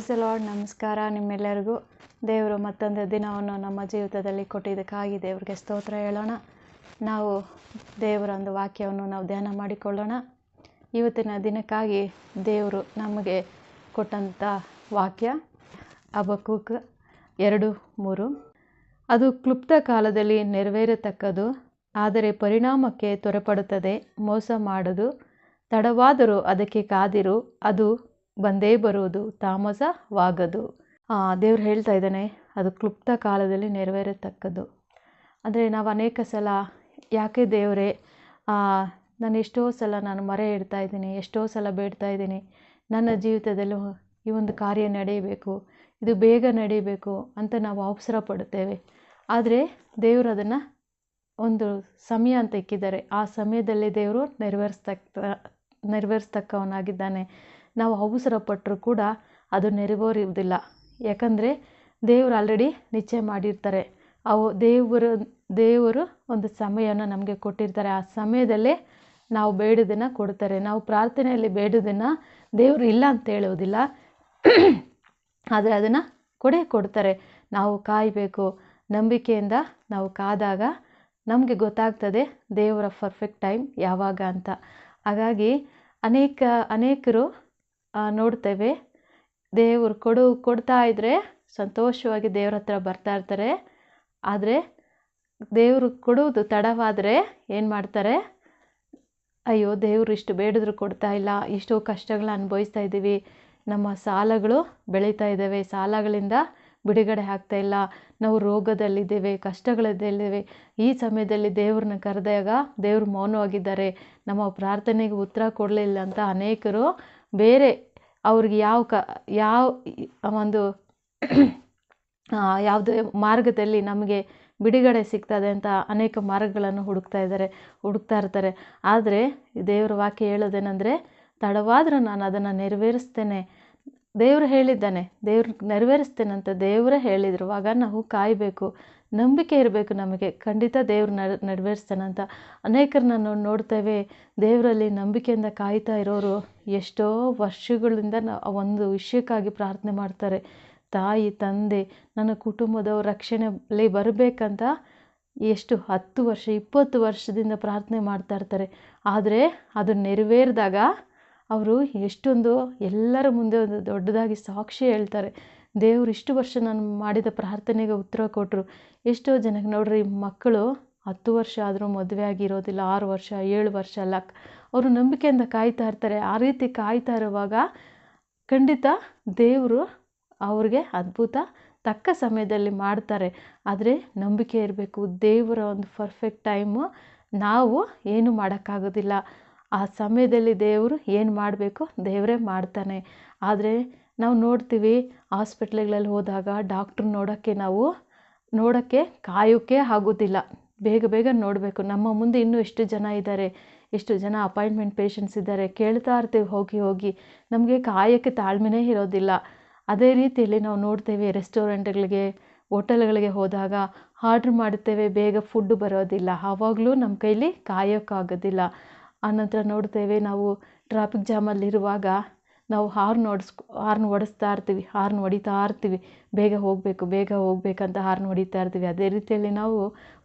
Price lord ನಮಸ್ಕಾರ. ನಿಮ್ಮೆಲ್ಲರಿಗೂ ದೇವರು ಮತ್ತೊಂದು ದಿನವನ್ನು ನಮ್ಮ ಜೀವಿತದಲ್ಲಿ ಕೊಟ್ಟಿದ್ದಕ್ಕಾಗಿ ದೇವರಿಗೆ ಸ್ತೋತ್ರ ಹೇಳೋಣ. ನಾವು ದೇವರ ಒಂದು ವಾಕ್ಯವನ್ನು ನಾವು ಧ್ಯಾನ ಮಾಡಿಕೊಳ್ಳೋಣ. ಇವತ್ತಿನ ದಿನಕ್ಕಾಗಿ ದೇವರು ನಮಗೆ ಕೊಟ್ಟಂಥ ವಾಕ್ಯ ಅಬಕೂಕ್ ಎರಡು ಮೂರು. ಅದು ಕ್ಲುಪ್ತ ಕಾಲದಲ್ಲಿ ನೆರವೇರತಕ್ಕದು, ಆದರೆ ಪರಿಣಾಮಕ್ಕೆ ತ್ವರೆಪಡುತ್ತದೆ ಮೋಸ ಮಾಡದು, ತಡವಾದರೂ ಅದಕ್ಕೆ ಕಾದಿರು, ಅದು ಬಂದೇ ಬರುವುದು ತಾಮಸವಾಗದು. ದೇವ್ರು ಹೇಳ್ತಾ ಇದ್ದಾನೆ, ಅದು ಕ್ಲುಪ್ತ ಕಾಲದಲ್ಲಿ ನೆರವೇರತಕ್ಕದ್ದು. ಅಂದರೆ ನಾವು ಅನೇಕ ಸಲ, ಯಾಕೆ ದೇವರೇ ನಾನು ಎಷ್ಟೋ ಸಲ ನಾನು ಮರೆ ಇಡ್ತಾ ಇದ್ದೀನಿ, ಎಷ್ಟೋ ಸಲ ಬೇಡ್ತಾ ಇದ್ದೀನಿ. ನನ್ನ ಜೀವಿತದಲ್ಲೂ ಈ ಒಂದು ಕಾರ್ಯ ನಡೆಯಬೇಕು, ಇದು ಬೇಗ ನಡೀಬೇಕು ಅಂತ ನಾವು ಅವಸರ ಪಡುತ್ತೇವೆ. ಆದರೆ ದೇವರು ಅದನ್ನು ಒಂದು ಸಮಯ ಅಂತ ಇಕ್ಕಿದ್ದಾರೆ. ಆ ಸಮಯದಲ್ಲಿ ದೇವರು ನೆರವೇರಿಸ್ತಕ್ಕ, ನೆರವೇರಿಸ್ತಕ್ಕವನಾಗಿದ್ದಾನೆ. ನಾವು ಅವಸರ ಪಟ್ಟರೂ ಕೂಡ ಅದು ನೆರವೇರುವುದಿಲ್ಲ. ಯಾಕಂದರೆ ದೇವರು ಆಲ್ರೆಡಿ ನಿಶ್ಚಯ ಮಾಡಿರ್ತಾರೆ. ಅವು ದೇವರು ದೇವರು ಒಂದು ಸಮಯವನ್ನು ನಮಗೆ ಕೊಟ್ಟಿರ್ತಾರೆ. ಆ ಸಮಯದಲ್ಲೇ ನಾವು ಬೇಡೋದನ್ನು ಕೊಡ್ತಾರೆ. ನಾವು ಪ್ರಾರ್ಥನೆಯಲ್ಲಿ ಬೇಡೋದನ್ನು ದೇವರು ಇಲ್ಲ ಅಂತ ಹೇಳುವುದಿಲ್ಲ. ಆದರೆ ಅದನ್ನು ಕೊಡೇ ಕೊಡ್ತಾರೆ. ನಾವು ಕಾಯಬೇಕು. ನಂಬಿಕೆಯಿಂದ ನಾವು ಕಾದಾಗ ನಮಗೆ ಗೊತ್ತಾಗ್ತದೆ ದೇವರ ಪರ್ಫೆಕ್ಟ್ ಟೈಮ್ ಯಾವಾಗ ಅಂತ. ಹಾಗಾಗಿ ಅನೇಕ, ಅನೇಕರು ನೋಡ್ತೇವೆ. ದೇವರು ಕೊಡು, ಕೊಡ್ತಾ ಇದ್ದರೆ ಸಂತೋಷವಾಗಿ ದೇವ್ರ ಹತ್ರ ಬರ್ತಾ ಇರ್ತಾರೆ. ಆದರೆ ದೇವರು ಕೊಡುವುದು ತಡವಾದರೆ ಏನು ಮಾಡ್ತಾರೆ? ಅಯ್ಯೋ, ದೇವರು ಇಷ್ಟು ಬೇಡಿದ್ರು ಕೊಡ್ತಾ ಇಲ್ಲ, ಇಷ್ಟು ಕಷ್ಟಗಳನ್ನ ಅನುಭವಿಸ್ತಾ ಇದ್ದೀವಿ. ನಮ್ಮ ಸಾಲಗಳು ಬೆಳೀತಾ ಇದ್ದಾವೆ. ಸಾಲಗಳಿಂದ ಬಿಡುಗಡೆ ಆಗ್ತಾ ಇಲ್ಲ. ನಾವು ರೋಗದಲ್ಲಿದ್ದೇವೆ, ಕಷ್ಟಗಳಲ್ಲಿದ್ದೇವೆ. ಈ ಸಮಯದಲ್ಲಿ ದೇವ್ರನ್ನ ಕರೆದಾಗ ದೇವರು ಮೌನವಾಗಿದ್ದಾರೆ. ನಮ್ಮ ಪ್ರಾರ್ಥನೆಗೆ ಉತ್ತರ ಕೊಡಲಿಲ್ಲ ಅಂತ ಅನೇಕರು ಬೇರೆ ಅವ್ರಿಗೆ ಯಾವ ಕ, ಯಾವ ಒಂದು ಯಾವುದೇ ಮಾರ್ಗದಲ್ಲಿ ನಮಗೆ ಬಿಡುಗಡೆ ಸಿಗ್ತದೆ ಅಂತ ಅನೇಕ ಮಾರ್ಗಗಳನ್ನು ಹುಡುಕ್ತಾ ಇದ್ದಾರೆ, ಹುಡುಕ್ತಾ ಇರ್ತಾರೆ. ಆದರೆ ದೇವರ ವಾಕ್ಯ ಹೇಳೋದೇನೆಂದರೆ, ತಡವಾದರೂ ನಾನು ಅದನ್ನು ನೆರವೇರಿಸ್ತೇನೆ. ದೇವರು ಹೇಳಿದ್ದಾನೆ, ದೇವ್ರು ನೆರವೇರಿಸ್ತೇನೆ ಅಂತ ದೇವರೇ ಆಗ ನಾವು ಕಾಯಬೇಕು. ನಂಬಿಕೆ ಇರಬೇಕು ನಮಗೆ. ಖಂಡಿತ ದೇವ್ರು ನಡ್ ಅಂತ ಅನೇಕರನ್ನ ನಾವು ನೋಡ್ತೇವೆ. ದೇವರಲ್ಲಿ ನಂಬಿಕೆಯಿಂದ ಕಾಯ್ತಾ ಇರೋರು ಎಷ್ಟೋ ವರ್ಷಗಳಿಂದ ನಾವು ಒಂದು ವಿಷಯಕ್ಕಾಗಿ ಪ್ರಾರ್ಥನೆ ಮಾಡ್ತಾರೆ. ತಾಯಿ, ತಂದೆ, ನನ್ನ ಕುಟುಂಬದವ್ರ ರಕ್ಷಣೆಯಲ್ಲಿ ಬರಬೇಕಂತ ಎಷ್ಟು ಹತ್ತು ವರ್ಷ, ಇಪ್ಪತ್ತು ವರ್ಷದಿಂದ ಪ್ರಾರ್ಥನೆ ಮಾಡ್ತಾ ಇರ್ತಾರೆ. ಆದರೆ ಅದು ನೆರವೇರಿದಾಗ ಅವರು ಎಷ್ಟೊಂದು ಎಲ್ಲರ ಮುಂದೆ ಒಂದು ದೊಡ್ಡದಾಗಿ ಸಾಕ್ಷಿ ಹೇಳ್ತಾರೆ. ದೇವರು ಇಷ್ಟು ವರ್ಷ ನಾನು ಮಾಡಿದ ಪ್ರಾರ್ಥನೆಗೆ ಉತ್ತರ ಕೊಟ್ಟರು ಎಷ್ಟೋ ಜನಕ್ಕೆ ನೋಡ್ರಿ, ಮಕ್ಕಳು ಹತ್ತು ವರ್ಷ ಆದರೂ ಮದುವೆ ಆಗಿರೋದಿಲ್ಲ, ಆರು ವರ್ಷ, ಏಳು ವರ್ಷ ಅಲ್ಲ ಅವರು ನಂಬಿಕೆಯಿಂದ ಕಾಯ್ತಾ ಇರ್ತಾರೆ. ಆ ರೀತಿ ಕಾಯ್ತಾ ಇರುವಾಗ ಖಂಡಿತ ದೇವರು ಅವ್ರಿಗೆ ಅದ್ಭುತ ತಕ್ಕ ಸಮಯದಲ್ಲಿ ಮಾಡ್ತಾರೆ. ಆದರೆ ನಂಬಿಕೆ ಇರಬೇಕು. ದೇವರ ಒಂದು ಪರ್ಫೆಕ್ಟ್ ಟೈಮು ನಾವು ಏನು ಮಾಡೋಕ್ಕಾಗೋದಿಲ್ಲ. ಆ ಸಮಯದಲ್ಲಿ ದೇವರು ಏನು ಮಾಡಬೇಕು, ದೇವರೇ ಮಾಡ್ತಾನೆ. ಆದರೆ ನಾವು ನೋಡ್ತೀವಿ ಹಾಸ್ಪಿಟ್ಲ್ಗಳಲ್ಲಿ ಹೋದಾಗ ಡಾಕ್ಟ್ರ್ ನೋಡೋಕ್ಕೆ ನಾವು, ನೋಡೋಕ್ಕೆ ಕಾಯೋಕ್ಕೆ ಆಗೋದಿಲ್ಲ. ಬೇಗ ಬೇಗ ನೋಡಬೇಕು. ನಮ್ಮ ಮುಂದೆ ಇನ್ನೂ ಎಷ್ಟು ಜನ ಇದ್ದಾರೆ, ಎಷ್ಟು ಜನ ಅಪಾಯಿಂಟ್ಮೆಂಟ್ ಪೇಷಂಟ್ಸ್ ಇದ್ದಾರೆ ಕೇಳ್ತಾ ಇರ್ತೀವಿ ಹೋಗಿ ಹೋಗಿ. ನಮಗೆ ಕಾಯೋಕ್ಕೆ ತಾಳ್ಮೆನೇ ಇರೋದಿಲ್ಲ. ಅದೇ ರೀತಿಯಲ್ಲಿ ನಾವು ನೋಡ್ತೇವೆ ರೆಸ್ಟೋರೆಂಟ್ಗಳಿಗೆ, ಹೋಟೆಲ್ಗಳಿಗೆ ಹೋದಾಗ ಆರ್ಡ್ರ್ ಮಾಡ್ತೇವೆ ಬೇಗ ಫುಡ್ ಬರೋದಿಲ್ಲ. ಆವಾಗಲೂ ನಮ್ಮ ಕೈಲಿ ಕಾಯೋಕ್ಕಾಗೋದಿಲ್ಲ ಆನಂತರ ನೋಡ್ತೇವೆ ನಾವು ಟ್ರಾಫಿಕ್ ಜಾಮಲ್ಲಿರುವಾಗ ನಾವು ಹಾರ್ನ್ ಹೊಡ್ಸ್ ಹಾರ್ನ್ ಹೊಡೆಸ್ತಾ ಇರ್ತೀವಿ, ಹಾರ್ನ್ ಹೊಡಿತಾ ಇರ್ತೀವಿ. ಬೇಗ ಹೋಗಬೇಕು, ಬೇಗ ಹೋಗಬೇಕಂತ ಹಾರ್ನ್ ಹೊಡಿತಾ ಇರ್ತೀವಿ. ಅದೇ ರೀತಿಯಲ್ಲಿ ನಾವು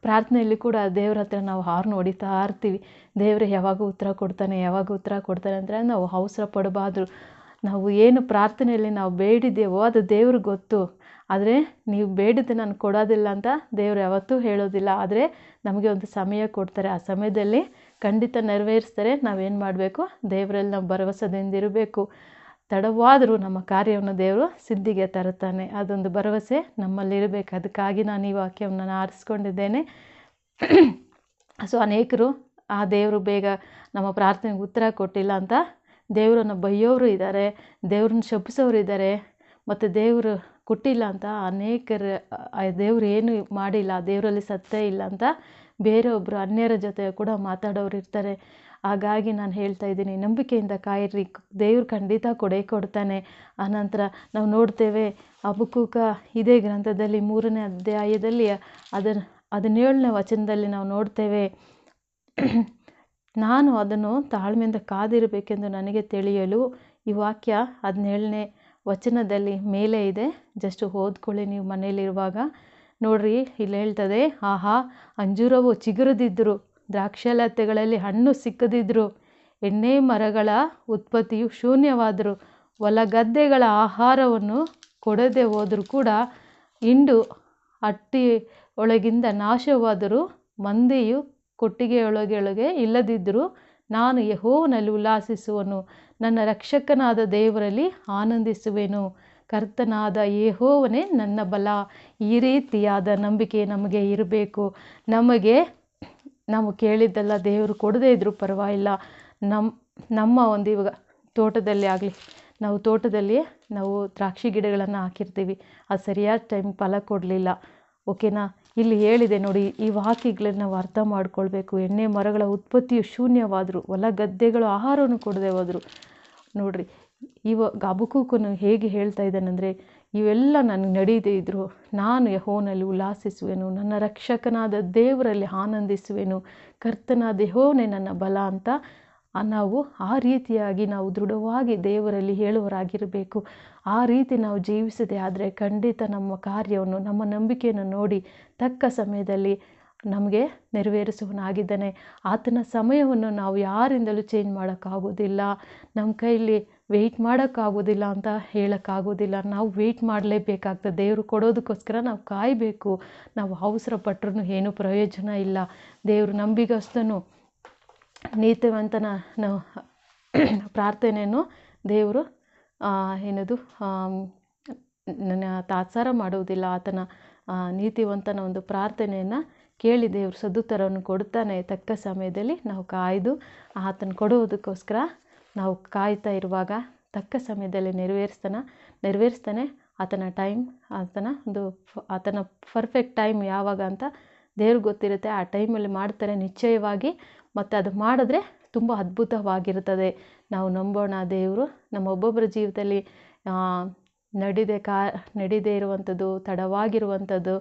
ಪ್ರಾರ್ಥನೆಯಲ್ಲಿ ಕೂಡ ದೇವ್ರ ಹತ್ರ ನಾವು ಹಾರ್ನ್ ಹೊಡಿತಾ ಇರ್ತೀವಿ. ದೇವರು ಯಾವಾಗ ಉತ್ತರ ಕೊಡ್ತಾನೆ, ಯಾವಾಗ ಉತ್ತರ ಕೊಡ್ತಾನೆ ಅಂದರೆ ನಾವು ಅವಸರ ಪಡಬಾರ್ದು. ನಾವು ಏನು ಪ್ರಾರ್ಥನೆಯಲ್ಲಿ ನಾವು ಬೇಡಿದ್ದೇವೋ ಅದು ದೇವ್ರಿಗೆ ಗೊತ್ತು. ಆದರೆ ನೀವು ಬೇಡಿದ್ದೆ ನಾನು ಕೊಡೋದಿಲ್ಲ ಅಂತ ದೇವರು ಯಾವತ್ತೂ ಹೇಳೋದಿಲ್ಲ. ಆದರೆ ನಮಗೆ ಒಂದು ಸಮಯ ಕೊಡ್ತಾರೆ. ಆ ಸಮಯದಲ್ಲಿ ಖಂಡಿತ ನೆರವೇರಿಸ್ತಾರೆ. ನಾವೇನು ಮಾಡಬೇಕು? ದೇವರಲ್ಲಿ ನಾವು ಭರವಸೆದಿಂದ ಇರಬೇಕು. ತಡವಾದರೂ ನಮ್ಮ ಕಾರ್ಯವನ್ನು ದೇವರು ಸಿದ್ಧಿಗೆ ತರುತ್ತಾನೆ. ಅದೊಂದು ಭರವಸೆ ನಮ್ಮಲ್ಲಿರಬೇಕು. ಅದಕ್ಕಾಗಿ ನಾನು ಈ ವಾಕ್ಯವನ್ನು ನಾನು ಆರಿಸ್ಕೊಂಡಿದ್ದೇನೆ. ಸೊ, ಅನೇಕರು, ಆ ದೇವರು ಬೇಗ ನಮ್ಮ ಪ್ರಾರ್ಥನೆಗೆ ಉತ್ತರ ಕೊಟ್ಟಿಲ್ಲ ಅಂತ ದೇವರನ್ನು ಬೈಯೋರು ಇದ್ದಾರೆ, ದೇವ್ರನ್ನ ಶಪಿಸೋರು ಇದ್ದಾರೆ, ಮತ್ತು ದೇವರು ಕೊಟ್ಟಿಲ್ಲ ಅಂತ ಅನೇಕರ ದೇವ್ರು ಏನು ಮಾಡಿಲ್ಲ, ದೇವರಲ್ಲಿ ಸತ್ಯ ಇಲ್ಲ ಅಂತ ಬೇರೊಬ್ಬರು ಅನ್ಯರ ಜೊತೆ ಕೂಡ ಮಾತಾಡೋರು ಇರ್ತಾರೆ. ಹಾಗಾಗಿ ನಾನು ಹೇಳ್ತಾ ಇದ್ದೀನಿ, ನಂಬಿಕೆಯಿಂದ ಕಾಯಿರಿ, ದೇವ್ರು ಖಂಡಿತ ಕೊಡೇ ಕೊಡ್ತಾನೆ. ಆನಂತರ ನಾವು ನೋಡ್ತೇವೆ ಅಬುಕೂಕ ಇದೇ ಗ್ರಂಥದಲ್ಲಿ ಮೂರನೇ ಅಧ್ಯಾಯದಲ್ಲಿ ಅದನ್ನು ಹದಿನೇಳನೇ ವಚನದಲ್ಲಿ ನಾವು ನೋಡ್ತೇವೆ, ನಾನು ಅದನ್ನು ತಾಳ್ಮೆಯಿಂದ ಕಾದಿರಬೇಕೆಂದು ನನಗೆ ತಿಳಿಯಲು ಈ ವಾಕ್ಯ ಹದಿನೇಳನೇ ವಚನದಲ್ಲಿ ಮೇಲೆ ಇದೆ. ಜಸ್ಟ್ ಓದ್ಕೊಳ್ಳಿ ನೀವು ಮನೇಲಿರುವಾಗ ನೋಡ್ರಿ, ಇಲ್ಲಿ ಹೇಳ್ತದೆ, ಆಹಾ, ಅಂಜೂರವು ಚಿಗುರದಿದ್ದರು ದ್ರಾಕ್ಷಲತೆಗಳಲ್ಲಿ ಹಣ್ಣು ಸಿಕ್ಕದಿದ್ರು ಎಣ್ಣೆ ಮರಗಳ ಉತ್ಪತ್ತಿಯು ಶೂನ್ಯವಾದರು ಹೊಲ ಗದ್ದೆಗಳ ಆಹಾರವನ್ನು ಕೊಡದೆ ಹೋದರೂ ಕೂಡ ಇಂಡು ಹಟ್ಟಿ ಒಳಗಿಂದ ನಾಶವಾದರೂ ಮಂದೆಯು ಕೊಟ್ಟಿಗೆಯೊಳಗೊಳಗೆ ಇಲ್ಲದಿದ್ದರೂ ನಾನು ಯಹೋವನಲ್ಲಿ ಉಲ್ಲಾಸಿಸುವನು. ನನ್ನ ರಕ್ಷಕನಾದ ದೇವರಲ್ಲಿ ಆನಂದಿಸುವೆನು. ಕರ್ತನಾದ ಯೆಹೋವನೇ ನನ್ನ ಬಲ. ಈ ರೀತಿಯಾದ ನಂಬಿಕೆ ನಮಗೆ ಇರಬೇಕು. ನಮಗೆ ನಾವು ಕೇಳಿದ್ದೆಲ್ಲ ದೇವರು ಕೊಡದೇ ಇದ್ರು ಪರವಾಗಿಲ್ಲ. ನಮ್ಮ ನಮ್ಮ ಒಂದು ಇವಾಗ ತೋಟದಲ್ಲಿ ಆಗಲಿ, ನಾವು ತೋಟದಲ್ಲಿ ನಾವು ದ್ರಾಕ್ಷಿ ಗಿಡಗಳನ್ನು ಹಾಕಿರ್ತೀವಿ. ಅದು ಸರಿಯಾದ ಟೈಮ್ ಫಲ ಕೊಡಲಿಲ್ಲ. ಓಕೆನಾ? ಇಲ್ಲಿ ಹೇಳಿದೆ ನೋಡಿ, ಈ ವಾಕ್ಯಗಳನ್ನ ನಾವು ಅರ್ಥ ಮಾಡ್ಕೊಳ್ಬೇಕು. ಎಣ್ಣೆ ಮರಗಳ ಉತ್ಪತ್ತಿಯು ಶೂನ್ಯವಾದರು ಹೊಲ ಗದ್ದೆಗಳು ಆಹಾರವನ್ನು ಕೊಡದೆ ಹೋದರು. ನೋಡ್ರಿ ಇವ ಗಾಬುಕುಕುನು ಹೇಗೆ ಹೇಳ್ತಾ ಇದ್ದಾನಂದರೆ ಇವೆಲ್ಲ ನನಗೆ ನಡೆಯದೇ ಇದ್ದರು ನಾನು ಯಹೋನಲ್ಲಿ ಉಲ್ಲಾಸಿಸುವೆನು. ನನ್ನ ರಕ್ಷಕನಾದ ದೇವರಲ್ಲಿ ಆನಂದಿಸುವೆನು. ಕರ್ತನಾದ ಯಹೋನೇ ನನ್ನ ಬಲ ಅಂತ ನಾವು ಆ ರೀತಿಯಾಗಿ ನಾವು ದೃಢವಾಗಿ ದೇವರಲ್ಲಿ ಹೇಳುವರಾಗಿರಬೇಕು ಆ ರೀತಿ ನಾವು ಜೀವಿಸದೆ ಆದರೆ ಖಂಡಿತ ನಮ್ಮ ಕಾರ್ಯವನ್ನು, ನಮ್ಮ ನಂಬಿಕೆಯನ್ನು ನೋಡಿ ತಕ್ಕ ಸಮಯದಲ್ಲಿ ನಮಗೆ ನೆರವೇರಿಸುವನಾಗಿದ್ದಾನೆ ಆತನ ಸಮಯವನ್ನು ನಾವು ಯಾರಿಂದಲೂ ಚೇಂಜ್ ಮಾಡೋಕ್ಕಾಗೋದಿಲ್ಲ. ನಮ್ಮ ಕೈಲಿ ವೆಯ್ಟ್ ಮಾಡೋಕ್ಕಾಗೋದಿಲ್ಲ ಅಂತ ಹೇಳೋಕ್ಕಾಗೋದಿಲ್ಲ. ನಾವು ವೆಯ್ಟ್ ಮಾಡಲೇಬೇಕಾಗ್ತದೆ. ದೇವರು ಕೊಡೋದಕ್ಕೋಸ್ಕರ ನಾವು ಕಾಯಬೇಕು. ನಾವು ಅವಸರ ಪಟ್ಟರೂ ಏನೂ ಪ್ರಯೋಜನ ಇಲ್ಲ. ದೇವರು ನಂಬಿಗಸ್ತನು. ನೀತಿವಂತನ ನಾವು ಪ್ರಾರ್ಥನೆಯನ್ನು ದೇವರು ಏನದು ನನ್ನ ತಾತ್ಸಾರ ಮಾಡುವುದಿಲ್ಲ ಆತನ ನೀತಿವಂತನ ಒಂದು ಪ್ರಾರ್ಥನೆಯನ್ನು ಕೇಳಿ ದೇವರು ಸದುತ್ತರವನ್ನು ಕೊಡ್ತಾನೆ ತಕ್ಕ ಸಮಯದಲ್ಲಿ ನಾವು ಕಾಯ್ದು ಆತನ ಕೊಡುವುದಕ್ಕೋಸ್ಕರ ನಾವು ಕಾಯ್ತಾ ಇರುವಾಗ ತಕ್ಕ ಸಮಯದಲ್ಲಿ ನೆರವೇರಿಸ್ತಾನ, ನೆರವೇರಿಸ್ತಾನೆ ಆತನ ಟೈಮ್, ಆತನ ಒಂದು ಆತನ ಪರ್ಫೆಕ್ಟ್ ಟೈಮ್ ಯಾವಾಗ ಅಂತ ದೇವ್ರಿಗೆ ಗೊತ್ತಿರುತ್ತೆ. ಆ ಟೈಮಲ್ಲಿ ಮಾಡ್ತಾರೆ ನಿಶ್ಚಯವಾಗಿ. ಮತ್ತು ಅದು ಮಾಡಿದ್ರೆ ತುಂಬ ಅದ್ಭುತವಾಗಿರುತ್ತದೆ. ನಾವು ನಂಬೋಣ ದೇವರು. ನಮ್ಮ ಒಬ್ಬೊಬ್ಬರ ಜೀವದಲ್ಲಿ ನಡಿದೆ ಕಾ, ನಡಿದೇ ಇರುವಂಥದ್ದು, ತಡವಾಗಿರುವಂಥದ್ದು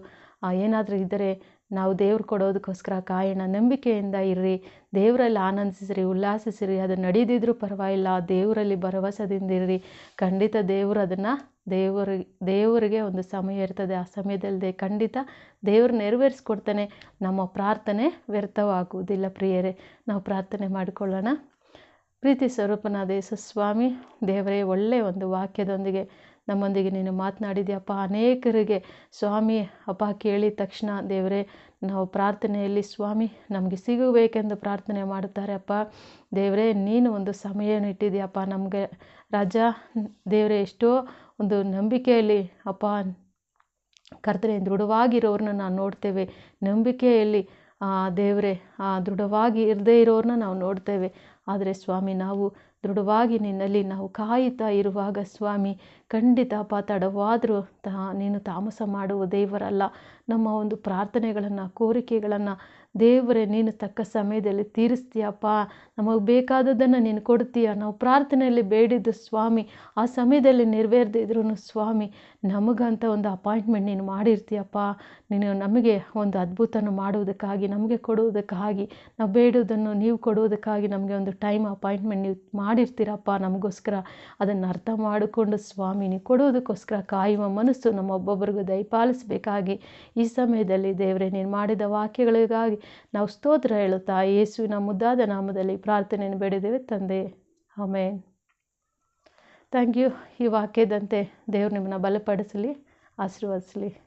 ಏನಾದರೂ ಇದ್ದರೆ ನಾವು ದೇವ್ರು ಕೊಡೋದಕ್ಕೋಸ್ಕರ ಕಾಯೋಣ, ನಂಬಿಕೆಯಿಂದ ಇರ್ರಿ. ದೇವರಲ್ಲಿ ಆನಂದಿಸಿರಿ, ಉಲ್ಲಾಸಿಸಿರಿ. ಅದು ನಡೀದಿದ್ರೂ ಪರವಾಗಿಲ್ಲ, ದೇವರಲ್ಲಿ ಭರವಸದಿಂದ ಇರ್ರಿ. ಖಂಡಿತ ದೇವರು ಅದನ್ನು ದೇವರಿಗೆ ದೇವರಿಗೆ ಒಂದು ಸಮಯ ಇರ್ತದೆ. ಆ ಸಮಯದಲ್ಲದೆ ಖಂಡಿತ ದೇವರು ನೆರವೇರಿಸ್ಕೊಡ್ತಾನೆ. ನಮ್ಮ ಪ್ರಾರ್ಥನೆ ವ್ಯರ್ಥವಾಗುವುದಿಲ್ಲ ಪ್ರಿಯರೇ. ನಾವು ಪ್ರಾರ್ಥನೆ ಮಾಡಿಕೊಳ್ಳೋಣ. ಪ್ರೀತಿ ಸ್ವರೂಪನಾದ ಯೇಸು ಸ್ವಾಮಿ, ದೇವರೇ ಒಳ್ಳೆಯ ಒಂದು ವಾಕ್ಯದೊಂದಿಗೆ ನಮ್ಮೊಂದಿಗೆ ನೀನು ಮಾತನಾಡಿದ್ಯಪ್ಪ. ಅನೇಕರಿಗೆ ಸ್ವಾಮಿ, ಅಪ್ಪ ಕೇಳಿದ ತಕ್ಷಣ, ದೇವರೇ, ನಾವು ಪ್ರಾರ್ಥನೆಯಲ್ಲಿ ಸ್ವಾಮಿ, ನಮಗೆ ಸಿಗಬೇಕೆಂದು ಪ್ರಾರ್ಥನೆ ಮಾಡುತ್ತಾರೆ ಅಪ್ಪ. ದೇವರೇ, ನೀನು ಒಂದು ಸಮಯ ಇಟ್ಟಿದೆಯಪ್ಪ ನಮಗೆ ರಾಜ, ದೇವರೇ, ಎಷ್ಟೋ ಒಂದು ನಂಬಿಕೆಯಲ್ಲಿ ಅಪ್ಪ ಕರ್ತನೆ ದೃಢವಾಗಿರೋರನ್ನ ನಾವು ನೋಡ್ತೇವೆ. ನಂಬಿಕೆಯಲ್ಲಿ ದೇವರೇ ದೃಢವಾಗಿ ಇರದೇ ಇರೋರನ್ನ ನಾವು ನೋಡ್ತೇವೆ. ಆದರೆ ಸ್ವಾಮಿ, ನಾವು ದೃಢವಾಗಿ ನಿನ್ನಲ್ಲಿ ನಾವು ಕಾಯುತ್ತಾ ಇರುವಾಗ ಸ್ವಾಮಿ ಖಂಡಿತ ಪಾತಾಡವಾದರೂ ತಡವಾದರೂ ತಾ ನೀನು ತಾಮಸ ಮಾಡುವ ದೇವರಲ್ಲ. ನಮ್ಮ ಒಂದು ಪ್ರಾರ್ಥನೆಗಳನ್ನು, ಕೋರಿಕೆಗಳನ್ನು ದೇವರೇ, ನೀನು ತಕ್ಕ ಸಮಯದಲ್ಲಿ ತೀರಿಸ್ತೀಯಪ್ಪ. ನಮಗೆ ಬೇಕಾದದ್ದನ್ನು ನೀನು ಕೊಡ್ತೀಯ. ನಾವು ಪ್ರಾರ್ಥನೆಯಲ್ಲಿ ಬೇಡಿದ್ದು ಸ್ವಾಮಿ, ಆ ಸಮಯದಲ್ಲಿ ನೆರವೇರದಿದ್ರೂ ಸ್ವಾಮಿ, ನಮಗಂತ ಒಂದು ಅಪಾಯಿಂಟ್ಮೆಂಟ್ ನೀನು ಮಾಡಿರ್ತೀಯಪ್ಪ. ನೀನು ನಮಗೆ ಒಂದು ಅದ್ಭುತನ ಮಾಡುವುದಕ್ಕಾಗಿ, ನಮಗೆ ಕೊಡುವುದಕ್ಕಾಗಿ, ನಾವು ಬೇಡುವುದನ್ನು ನೀವು ಕೊಡುವುದಕ್ಕಾಗಿ ನಮಗೆ ಒಂದು ಟೈಮ್ ಅಪಾಯಿಂಟ್ಮೆಂಟ್ ನೀವು ಮಾಡಿರ್ತೀರಪ್ಪ. ನಮಗೋಸ್ಕರ ಅದನ್ನು ಅರ್ಥ ಮಾಡಿಕೊಂಡು ಸ್ವಾಮಿ ನೀವು ಕೊಡೋದಕ್ಕೋಸ್ಕರ ಕಾಯುವ ಮನಸ್ಸು ನಮ್ಮ ಒಬ್ಬೊಬ್ಬರಿಗೂ ದಯಪಾಲಿಸಬೇಕಾಗಿ ಈ ಸಮಯದಲ್ಲಿ ದೇವರೇ, ನೀನು ಮಾಡಿದ ವಾಕ್ಯಗಳಿಗಾಗಿ ನಾವು ಸ್ತೋತ್ರ ಹೇಳುತ್ತಾ, ಯೇಸುವಿನ ಮುದ್ದಾದ ನಾಮದಲ್ಲಿ ಪ್ರಾರ್ಥನೆಯನ್ನು ಬೇಡಿದ್ದೇವೆ ತಂದೆ. ಆಮೇನ್. ಥ್ಯಾಂಕ್ ಯು ಈ ವಾಕ್ಯದಂತೆ ದೇವರು ನಿಮ್ಮನ್ನು ಬಲಪಡಿಸಲಿ, ಆಶೀರ್ವದಿಸಲಿ.